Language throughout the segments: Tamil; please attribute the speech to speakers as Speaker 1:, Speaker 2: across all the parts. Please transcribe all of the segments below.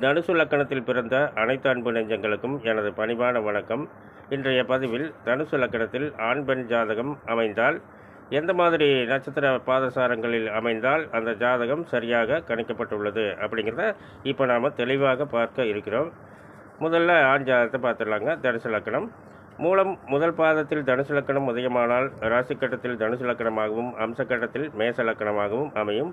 Speaker 1: தனுசு லக்கணத்தில் பிறந்த அனைத்து அன்பு நெஞ்சங்களுக்கும் எனது பணிவான வணக்கம். இன்றைய பதிவில் தனுசு லக்கணத்தில் ஆண் பெண் ஜாதகம் அமைந்தால் எந்த மாதிரி நட்சத்திர பாதசாரங்களில் அமைந்தால் அந்த ஜாதகம் சரியாக கணிக்கப்பட்டுள்ளது அப்படிங்கிறத இப்போ நாம் தெளிவாக பார்க்க இருக்கிறோம். முதல்ல ஆண் ஜாதகத்தை பார்த்துடலாங்க. தனுசு லக்கணம் மூலம் முதல் பாதத்தில் தனுசு லக்கணம் உதயமானால் ராசிக்கட்டத்தில் தனுசு லக்கணமாகவும் அம்சக்கட்டத்தில் மேச லக்கணமாகவும் அமையும்.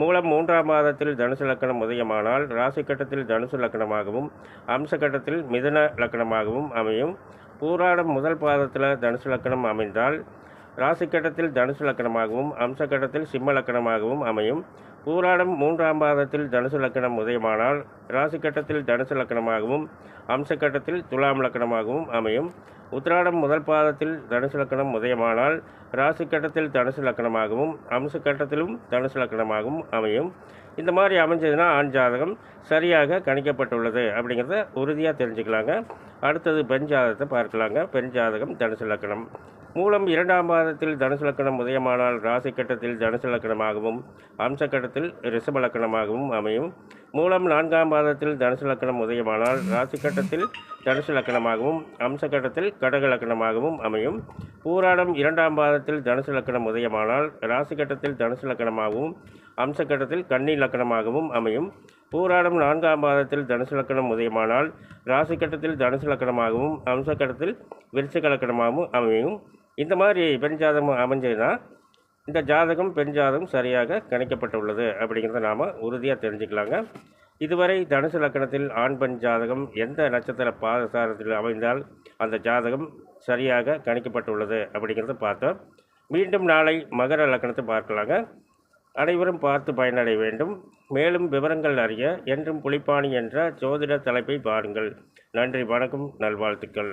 Speaker 1: மூலம் மூன்றாம் மாதத்தில் தனுசு லக்கணம் உதயமானால் ராசிக்கட்டத்தில் தனுசு லக்கணமாகவும் அம்சக்கட்டத்தில் மிதன லக்கணமாகவும் அமையும். பூராடம் முதல் பாதத்தில் தனுசு லக்கணம் அமைந்தால் ராசிக்கட்டத்தில் தனுசு லக்கணமாகவும் அம்சக்கட்டத்தில் சிம்ம லக்கணமாகவும் அமையும். பூராடம் மூன்றாம் பாதத்தில் தனுசு லக்கணம் உதயமானால் ராசிக்கட்டத்தில் தனுசு லக்கணமாகவும் அம்சக்கட்டத்தில் துலாம் லக்கணமாகவும் அமையும். உத்திராடம் முதல் பாதத்தில் தனுசு லக்கணம் உதயமானால் ராசிக்கட்டத்தில் தனுசு லக்கணமாகவும் அம்சக்கட்டத்திலும் தனுசு லக்கணமாகவும் அமையும். இந்த மாதிரி அமைஞ்சதுன்னா ஆண் ஜாதகம் சரியாக கணிக்கப்பட்டுள்ளது அப்படிங்கிறத உறுதியாக தெரிஞ்சுக்கலாங்க. அடுத்தது பெண் ஜாதகத்தை பார்க்கலாங்க. பெண் ஜாதகம் தனுசு லக்கணம். மூலம் இரண்டாம் பாதத்தில் தனுசு லக்கணம் உதயமானால் ராசி கட்டத்தில் தனுசு லக்கணமாகவும் அம்ச கட்டத்தில் ரிஷப லக்கணமாகவும் அமையும். மூலம் நான்காம் பாதத்தில் தனுசு லக்கணம் உதயமானால் ராசி கட்டத்தில் தனுசு லக்கணமாகவும் அம்ச கட்டத்தில் கடக லக்கணமாகவும் அமையும். பூராடம் இரண்டாம் பாதத்தில் தனுசு லக்கணம் உதயமானால் ராசி கட்டத்தில் தனுசு லக்கணமாகவும் அம்ச கட்டத்தில் கன்னி லக்கணமாகவும் அமையும். பூராடம் நான்காம் பாதத்தில் தனுசு லக்கணம் உதயமானால் ராசி கட்டத்தில் தனுசு லக்கணமாகவும் அம்ச கட்டத்தில் விருச்சிக லக்கணமாகவும் அமையும். இந்த மாதிரி பெண் ஜாதகம் அமைஞ்சதுன்னா இந்த ஜாதகம் பெண் ஜாதகம் சரியாக கணிக்கப்பட்டுள்ளது அப்படிங்கிறத நாம் உறுதியாக தெரிஞ்சுக்கலாங்க. இதுவரை தனுசு லக்கணத்தில் ஆண் பெண் ஜாதகம் எந்த நட்சத்திர பாதசாரத்தில் அமைந்தால் அந்த ஜாதகம் சரியாக கணிக்கப்பட்டுள்ளது அப்படிங்கிறத பார்த்தோம். மீண்டும் நாளை மகர லக்கணத்தை பார்க்கலாங்க. அனைவரும் பார்த்து பயனடைய வேண்டும். மேலும் விவரங்கள் அறிய என்றும் புலிப்பாணி என்ற ஜோதிட தலைப்பை பாருங்கள். நன்றி வணக்கம் நல்வாழ்த்துக்கள்.